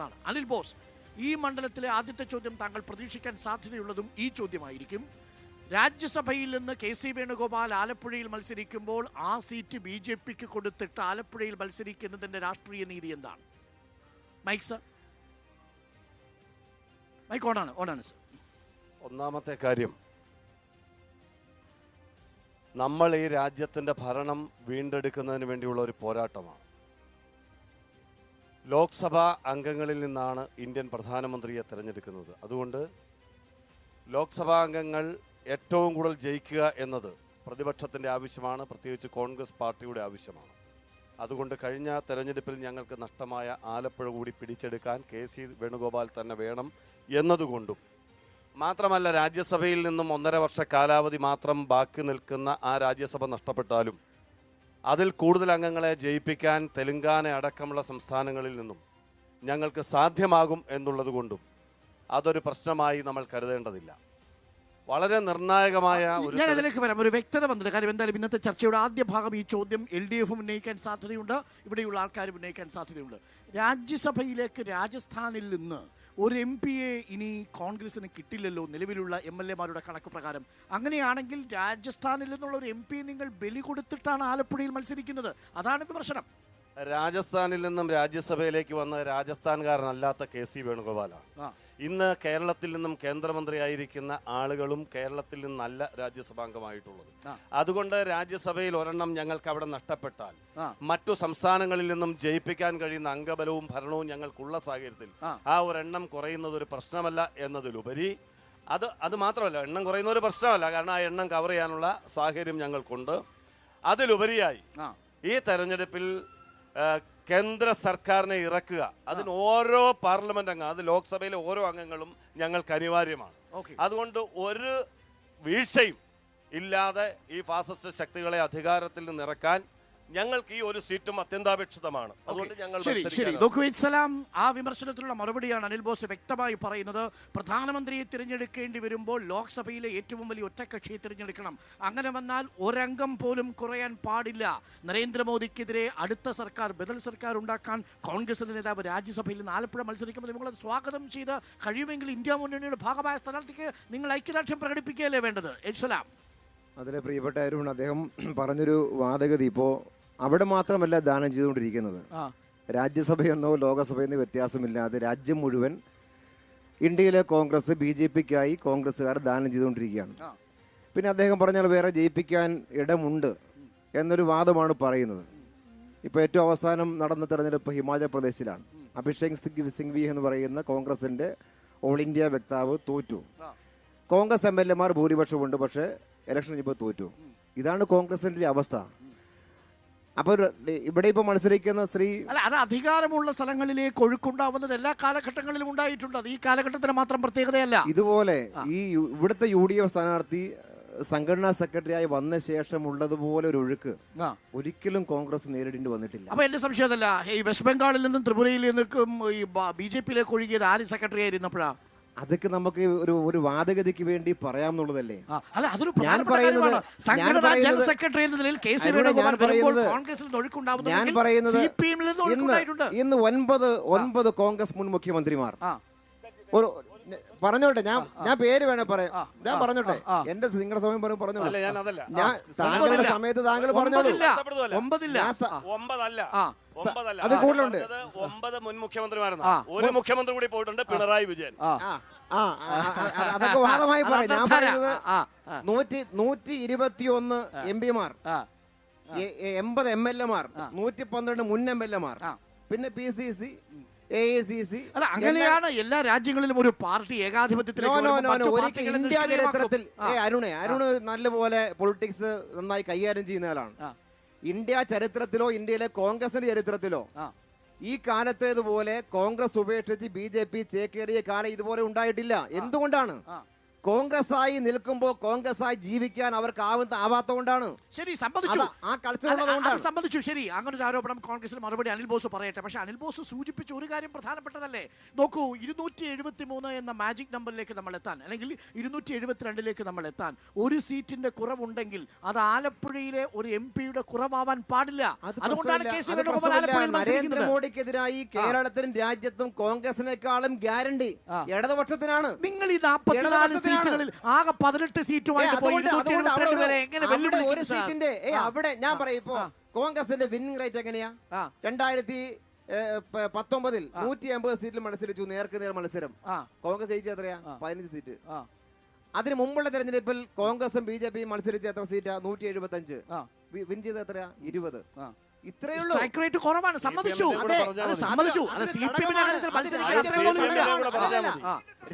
ഒന്നാണ് അനിൽ ബോസ് ഈ മണ്ഡലത്തിലെ ആദ്യത്തെ ചോദ്യം താങ്കൾ പ്രതീക്ഷിക്കാൻ സാധ്യതയുള്ളതും ഈ ചോദ്യമായിരിക്കും. രാജ്യസഭയിൽ നിന്ന് കെ സി വേണുഗോപാൽ ആലപ്പുഴയിൽ മത്സരിക്കുമ്പോൾ ആ സീറ്റ് ബി ജെ പിക്ക് കൊടുത്തിട്ട് ആലപ്പുഴയിൽ മത്സരിക്കുന്നതിന്റെ രാഷ്ട്രീയ നീതി എന്താണ്? Mic sir. മൈക്ക് ഓണാണ് ഓണാണ് സർ. ഒന്നാമത്തെ കാര്യം നമ്മൾ ഈ രാജ്യത്തിന്റെ ഭരണം വീണ്ടെടുക്കുന്നതിന് വേണ്ടിയുള്ള ഒരു പോരാട്ടമാണ്. ലോക്സഭാ അംഗങ്ങളിൽ നിന്നാണ് ഇന്ത്യൻ പ്രധാനമന്ത്രിയെ തിരഞ്ഞെടുക്കുന്നത്. അതുകൊണ്ട് ലോക്സഭാ അംഗങ്ങൾ ഏറ്റവും കൂടുതൽ ജയിക്കുക എന്നത് പ്രതിപക്ഷത്തിന്റെ ആവശ്യമാണ് പ്രത്യേകിച്ച് കോൺഗ്രസ് പാർട്ടിയുടെ ആവശ്യമാണ്. അതുകൊണ്ട് കഴിഞ്ഞ തെരഞ്ഞെടുപ്പിൽ ഞങ്ങൾക്ക് നഷ്ടമായ ആലപ്പുഴ കൂടി പിടിച്ചെടുക്കാൻ കെ സി വേണുഗോപാൽ തന്നെ വേണം എന്നതുകൊണ്ടും. മാത്രമല്ല രാജ്യസഭയിൽ നിന്നും ഒന്നര വർഷ കാലാവധി മാത്രം ബാക്കി നിൽക്കുന്ന ആ രാജ്യസഭ നഷ്ടപ്പെട്ടാലും അതിൽ കൂടുതൽ അംഗങ്ങളെ ജയിപ്പിക്കാൻ തെലുങ്കാന അടക്കമുള്ള സംസ്ഥാനങ്ങളിൽ നിന്നും ഞങ്ങൾക്ക് സാധ്യമാകും എന്നുള്ളതുകൊണ്ടും അതൊരു പ്രശ്നമായി നമ്മൾ കരുതേണ്ടതില്ല. വളരെ നിർണായകമായ ഒരു ഞാൻ അതിലേക്ക് വരാം. ഒരു വ്യക്തത വന്നിട്ട് കാര്യം എന്തായാലും ഇന്നത്തെ ചർച്ചയുടെ ആദ്യ ഭാഗം ഈ ചോദ്യം എൽ ഡി എഫും ഉന്നയിക്കാൻ സാധ്യതയുണ്ട്. ഇവിടെയുള്ള ആൾക്കാരും ഉന്നയിക്കാൻ സാധ്യതയുണ്ട്. രാജ്യസഭയിലേക്ക് രാജസ്ഥാനിൽ നിന്ന് ഒരു എം എ ഇനി കോൺഗ്രസിന് കിട്ടില്ലല്ലോ നിലവിലുള്ള എം എൽ എമാരുടെ കണക്ക് പ്രകാരം. അങ്ങനെയാണെങ്കിൽ രാജസ്ഥാനിൽ നിന്നുള്ള ഒരു എം പി നിങ്ങൾ ബലി കൊടുത്തിട്ടാണ് ആലപ്പുഴയിൽ മത്സരിക്കുന്നത്. അതാണ് വിമർശനം രാജസ്ഥാനിൽ നിന്നും രാജ്യസഭയിലേക്ക് വന്ന രാജസ്ഥാൻകാരനല്ലാത്ത കെ സി വേണുഗോപാലാണ്. ഇന്ന് കേരളത്തിൽ നിന്നും കേന്ദ്രമന്ത്രിയായിരിക്കുന്ന ആളുകളും കേരളത്തിൽ നിന്നല്ല രാജ്യസഭാംഗമായിട്ടുള്ളത്. അതുകൊണ്ട് രാജ്യസഭയിൽ ഒരെണ്ണം ഞങ്ങൾക്ക് അവിടെ നഷ്ടപ്പെട്ടാൽ മറ്റു സംസ്ഥാനങ്ങളിൽ നിന്നും ജയിപ്പിക്കാൻ കഴിയുന്ന അംഗബലവും ഭരണവും ഞങ്ങൾക്കുള്ള സാഹചര്യത്തിൽ ആ. ഒരെണ്ണം കുറയുന്നത് ഒരു പ്രശ്നമല്ല എന്നതിലുപരി അത് അത് മാത്രമല്ല എണ്ണം കുറയുന്ന ഒരു പ്രശ്നമല്ല കാരണം ആ എണ്ണം കവർ ചെയ്യാനുള്ള സാഹചര്യം ഞങ്ങൾക്കുണ്ട് അതിലുപരിയായി ഈ തെരഞ്ഞെടുപ്പിൽ കേന്ദ്ര സർക്കാരിനെ ഇറക്കുക. അതിന് ഓരോ പാർലമെന്റ് അംഗം അത് ലോക്സഭയിലെ ഓരോ അംഗങ്ങളും ഞങ്ങൾക്ക് അനിവാര്യമാണ്. അതുകൊണ്ട് ഒരു വീഴ്ചയും ഇല്ലാതെ ഈ ഫാസിസ്റ്റ് ശക്തികളെ അധികാരത്തിൽ നിന്ന് ഇറക്കാൻ ഞങ്ങൾക്ക് ഈ ഒരു സീറ്റും അത്യന്താപേക്ഷിതമാണ്. അതുകൊണ്ട് ഞങ്ങൾ ശരി ശരി. നോക്കൂ ഇസ്ലാം ആ വിമർശനത്തിലുള്ള മറുപടിയാണ് അനിൽ ബോസ് വ്യക്തമായി പറയുന്നത്. പ്രധാനമന്ത്രിയെ തിരഞ്ഞെടുക്കേണ്ടി വരുമ്പോൾ ലോക്സഭയിലെ ഏറ്റവും വലിയ ഒറ്റക്കക്ഷിയെ തിരഞ്ഞെടുക്കണം. അങ്ങനെ വന്നാൽ ഒരംഗം പോലും കുറയാൻ പാടില്ല. നരേന്ദ്രമോദിക്കെതിരെ അടുത്ത സർക്കാർ ബദൽ സർക്കാർ ഉണ്ടാക്കാൻ കോൺഗ്രസിന്റെ നേതാവ് രാജ്യസഭയിൽ നിന്ന് ആലപ്പുഴ മത്സരിക്കുമ്പോൾ നിങ്ങളത് സ്വാഗതം ചെയ്ത് കഴിയുമെങ്കിൽ ഇന്ത്യ മുന്നണിയുടെ ഭാഗമായ സ്ഥാനാർത്ഥിക്ക് നിങ്ങൾ ഐക്യദാർഢ്യം പ്രകടിപ്പിക്കുകയല്ലേ വേണ്ടത്? ഇസ്ലാം അതിലെ പ്രിയപ്പെട്ട അരുൺ അദ്ദേഹം പറഞ്ഞൊരു വാദഗതി. ഇപ്പോൾ അവിടെ മാത്രമല്ല ദാനം ചെയ്തുകൊണ്ടിരിക്കുന്നത്. രാജ്യസഭയെന്നോ ലോകസഭയെന്നോ വ്യത്യാസമില്ലാതെ രാജ്യം മുഴുവൻ ഇന്ത്യയിലെ കോൺഗ്രസ് ബി ജെ പിക്കായി കോൺഗ്രസ്സുകാർ ദാനം ചെയ്തുകൊണ്ടിരിക്കുകയാണ്. പിന്നെ അദ്ദേഹം പറഞ്ഞാൽ വേറെ ജയിപ്പിക്കാൻ ഇടമുണ്ട് എന്നൊരു വാദമാണ് പറയുന്നത്. ഇപ്പോൾ ഏറ്റവും അവസാനം നടന്ന തെരഞ്ഞെടുപ്പ് ഹിമാചൽ പ്രദേശിലാണ്. അഭിഷേക് സിംഗ് സിംഗ്വി എന്ന് പറയുന്ന കോൺഗ്രസിന്റെ ഓൾ ഇന്ത്യ വക്താവ് തോറ്റു. കോൺഗ്രസ് എം എൽ എമാർ ഭൂരിപക്ഷമുണ്ട് പക്ഷേ ഇലക്ഷൻ ഇപ്പോൾ തോറ്റു. ഇതാണ് കോൺഗ്രസിന്റെ അവസ്ഥ. അപ്പോൾ ഒരു- ഇവിടെ ഇപ്പൊ മത്സരിക്കുന്ന സ്ത്രീ അല്ല അത് അധികാരമുള്ള സ്ഥലങ്ങളിലേക്ക് ഒഴുക്കുണ്ടാവുന്നത് എല്ലാ കാലഘട്ടങ്ങളിലും ഉണ്ടായിട്ടുണ്ട്. അത് ഈ കാലഘട്ടത്തിന് മാത്രം പ്രത്യേകതയല്ല. ഇതുപോലെ ഈ ഇവിടുത്തെ യു ഡി എഫ് സ്ഥാനാർത്ഥി സംഘടനാ സെക്രട്ടറിയായി വന്ന ശേഷം ഉള്ളതുപോലെ ഒരു ഒഴുക്ക് ഒരിക്കലും കോൺഗ്രസ് നേരിടേണ്ടി വന്നിട്ടില്ല. അപ്പൊ എന്റെ സംശയം അതല്ല ഈ വെസ്റ്റ് ബംഗാളിൽ നിന്നും ത്രിപുരയിൽ നിന്നും ഈ ബി ജെ പിയിലേക്ക് ഒഴുകിയത് ആര് സെക്രട്ടറി ആയിരുന്നപ്പോഴാ അതൊക്കെ നമുക്ക് ഒരു ഒരു വാദഗതിക്ക് വേണ്ടി പറയാമെന്നുള്ളതല്ലേ? എന്നുള്ളതല്ലേ അല്ല അതൊരു ഞാൻ പറയുന്നത്-. സംഘടനാ ജനറൽ സെക്രട്ടറി എന്ന നിലയിൽ കെ സി വേണുഗോപാൽ ഞാൻ വരുമ്പോൾ പറയുന്നത്- കോൺഗ്രസിൽ ഞാൻ പറയുന്നത് ഇന്ന് ഒൻപത് ഒൻപത് കോൺഗ്രസ് മുൻ മുഖ്യമന്ത്രിമാർ. ഒരു പറഞ്ഞോട്ടെ ഞാൻ ഞാൻ പേര് വേണേ പറയാം. ഞാൻ പറഞ്ഞോട്ടെ. എന്റെ നിങ്ങളുടെ സമയം പറഞ്ഞു അല്ല പറഞ്ഞോളൂ ഞാൻ അതല്ല. ഞാൻ താങ്കളുടെ. സമയത്ത് താങ്കൾ പറഞ്ഞോളൂ. അത് കൂടുതലുണ്ട്. ഒമ്പത് മുൻ മുഖ്യമന്ത്രിമാരാണ്. ഒരു മുഖ്യമന്ത്രി കൂടി പോയിട്ടുണ്ട് പിണറായി വിജയൻ. ആ. അതൊക്കെ വാദമായി പറയാം. ഞാൻ പറയുന്നത് നൂറ്റി നൂറ്റി നൂറ്റി ഇരുപത്തിയൊന്ന് എം പിമാർ. എൺപത് എം എൽ എമാർ. നൂറ്റി പന്ത്രണ്ട് മുൻ എം എൽ എമാർ. പിന്നെ P C C A I C C അല്ല അങ്ങനെയാണ് എല്ലാ രാജ്യങ്ങളിലും ഒരു പാർട്ടി ഏകാധിപത്യത്തിലേക്ക് ഇന്ത്യ ചരിത്രത്തിൽ അരുണ്. നല്ലപോലെ പൊളിറ്റിക്സ് നന്നായി കൈകാര്യം ചെയ്യുന്ന ആളാണ്. ഇന്ത്യ ചരിത്രത്തിലോ ഇന്ത്യയിലെ കോൺഗ്രസിന്റെ ചരിത്രത്തിലോ ഈ കാലത്തേതുപോലെ കോൺഗ്രസ് ഉപേക്ഷിച്ച് ബി ജെ പി ചേക്കേറിയ കാലം ഇതുപോലെ ഉണ്ടായിട്ടില്ല. എന്തുകൊണ്ടാണ്? കോൺഗ്രസ് ആയി നിൽക്കുമ്പോൾ കോൺഗ്രസ് ആയി ജീവിക്കാൻ അവർക്ക് ആവുന്ന ആവാത്തതുകൊണ്ടാണ്. ശരി സമ്മതിച്ചു. ആ കൾച്ചർ സംബന്ധിച്ചു ശരി അങ്ങനെ ഒരു ആരോപണം കോൺഗ്രസിൽ മറുപടി അനിൽ ബോസ് പറയട്ടെ. പക്ഷെ അനിൽ ബോസ് സൂചിപ്പിച്ച ഒരു കാര്യം പ്രധാനപ്പെട്ടതല്ലേ? നോക്കൂ ഇരുന്നൂറ്റി എഴുപത്തി മൂന്ന് എന്ന മാജിക് നമ്പറിലേക്ക് നമ്മൾ എത്താൻ അല്ലെങ്കിൽ ഇരുന്നൂറ്റി എഴുപത്തിരണ്ടിലേക്ക് നമ്മൾ എത്താൻ ഒരു സീറ്റിന്റെ കുറവുണ്ടെങ്കിൽ അത് ആലപ്പുഴയിലെ ഒരു എം പിയുടെ കുറവാവാൻ പാടില്ല. അതുകൊണ്ടാണ് നരേന്ദ്രമോദിക്കെതിരായി കേരളത്തിനും രാജ്യത്തും കോൺഗ്രസിനേക്കാളും ഗ്യാരണ്ടി. ഇടതുപക്ഷത്തിനാണ്. നിങ്ങൾ ഈ നാൽപ്പത്തിനാല് ഇടതുപക്ഷത്തിനാണ്. സീറ്റുകളിൽ ആകെ പതിനെട്ട് സീറ്റുമായിട്ട് അവിടെ വരെ എങ്ങനെ അവിടെ ഒരു സീറ്റിന്റെ ഏ അവിടെ ഞാൻ. പറയും ഇപ്പോ കോൺഗ്രസിന്റെ വിന്നിംഗ് റേറ്റ് എങ്ങനെയാ. രണ്ടായിരത്തി പത്തൊമ്പതിൽ നൂറ്റി അമ്പത് സീറ്റിൽ മത്സരിച്ചു നേർക്ക് നേർ മത്സരം. കോൺഗ്രസ് ജയിച്ചത് എത്രയാ. പതിനഞ്ച് സീറ്റ്. അതിന് മുമ്പുള്ള തെരഞ്ഞെടുപ്പിൽ കോൺഗ്രസും ബി ജെ പിയും മത്സരിച്ച എത്ര സീറ്റാ? നൂറ്റി എഴുപത്തി അഞ്ച് വിൻ ചെയ്ത് എത്രയാ? ഇരുപത്. സ്ട്രൈക്ക് റേറ്റ് കുറവാണ്. സമ്മതിച്ചു. സമ്മതിച്ചു.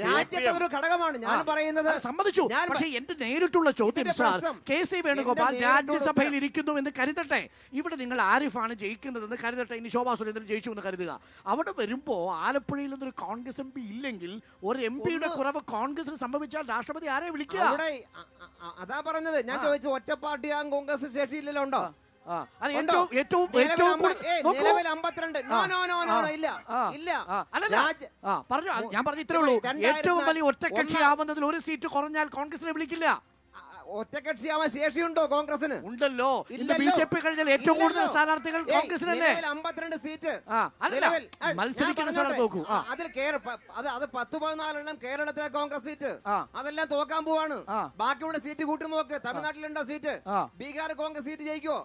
രാജ്യത്തെ ഒരു ഘടകമാണ് ഞാൻ പറയുന്നത്. സമ്മതിച്ചു. ഞാൻ പക്ഷേ എന്റെ നേരിട്ടുള്ള ചോദ്യം സാർ കെ സി വേണുഗോപാൽ രാജ്യസഭയിൽ ഇരിക്കുന്നു എന്ന് കരുതട്ടെ. ഇവിടെ നിങ്ങൾ ആരിഫാണ് ജയിക്കുന്നതെന്ന് കരുതട്ടെ. ഇനി ശോഭാ സുരേന്ദ്രൻ ജയിച്ചു എന്ന് കരുതുക. അവിടെ വരുമ്പോ ആലപ്പുഴയിൽ നിന്നൊരു കോൺഗ്രസ് എം പി ഇല്ലെങ്കിൽ ഒരു എം പിയുടെ കുറവ് കോൺഗ്രസിന് സംഭവിച്ചാൽ രാഷ്ട്രപതി ആരെ വിളിക്കുക? അതാ പറഞ്ഞത്. ഞാൻ ചോദിച്ചു ഒറ്റ പാർട്ടിയാകും കോൺഗ്രസ് ശേഷിയില്ലല്ലോ ഉണ്ടോ? ഞാൻ പറഞ്ഞ ഇത്രേ ഉള്ളൂ. ഏറ്റവും വലിയ ഒറ്റക്കക്ഷി ആവുന്നതിൽ ഒരു സീറ്റ് കുറഞ്ഞാൽ കോൺഗ്രസിനെ വിളിക്കില്ല. ഒറ്റകക്ഷിയാവാൻ ശേഷിയുണ്ടോ കോൺഗ്രസിന് ഉണ്ടല്ലോ. ബി ജെ പി കഴിഞ്ഞാൽ ഏറ്റവും കൂടുതൽ സ്ഥാനാർത്ഥികൾ കോൺഗ്രസിനല്ലേ അമ്പത്തിരണ്ട് സീറ്റ്. മത്സരിക്കുന്ന പറഞ്ഞോട്ടെ. നോക്കൂ. അതിൽ അത് അത് പത്ത് പതിനാലെണ്ണം കേരളത്തിലെ കോൺഗ്രസ് സീറ്റ്. അതെല്ലാം തോക്കാൻ പോവാണ്. ബാക്കിയുള്ള സീറ്റ് കൂട്ടി നോക്ക്. തമിഴ്നാട്ടിലുണ്ടോ സീറ്റ്? ബീഹാർ കോൺഗ്രസ് സീറ്റ് ജയിക്കോ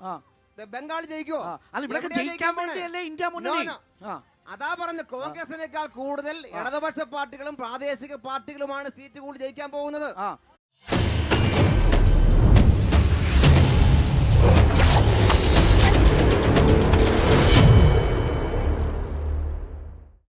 ബംഗാൾ ജയിക്കോ അല്ല ഇവിടെ ജയിക്കാൻ വേണ്ടിയല്ലേ ഇന്ത്യ മുന്നണി? അതാ പറഞ്ഞ കോൺഗ്രസിനേക്കാൾ കൂടുതൽ ഇടതുപക്ഷ പാർട്ടികളും പ്രാദേശിക പാർട്ടികളുമാണ് സീറ്റ് കൂടി ജയിക്കാൻ പോകുന്നത്. ആ.